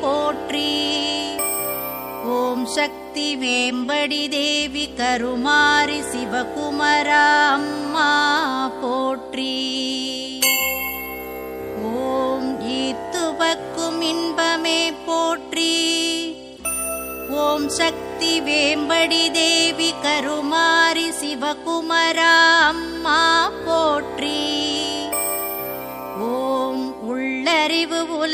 போற்றி. ஓம் சக்தி வேம்படி தேவி கருமாரி சிவகுமரா அம்மா போற்றி. ஓம் ஈத்துவக்கும் இன்பமே போற்றி. ஓம் சக்தி வேம்படி தேவி கருமாரி சிவகுமரா அம்மா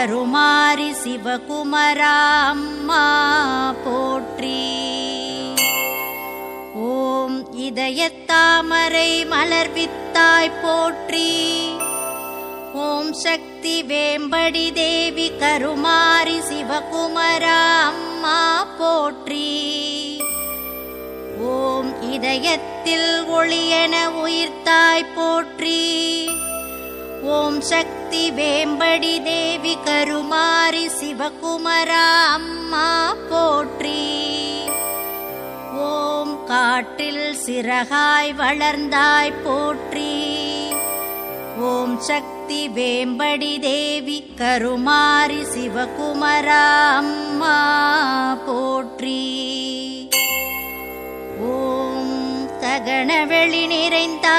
கருமாரி சிவகுமரா அம்மா போற்றி. ஓம் இதயத்தாமரை மலர்வித்தாய் போற்றி. ஓம் சக்தி வேம்படி தேவி கருமாரி சிவகுமரா அம்மா போற்றி. ஓம் இதயத்தில் ஒளியென உயிர்த்தாய் போற்றி. ஓம் சக்தி வேம்படி தேவி கருமாரி சிவகுமரா அம்மா போற்றி. ஓம் காற்றில் சிறகாய் வளர்ந்தாய் போற்றி. ஓம் சக்தி வேம்படி தேவி கருமாரி சிவகுமரா அம்மா போற்றி. ஓம் தகணவெளி நிறைந்தா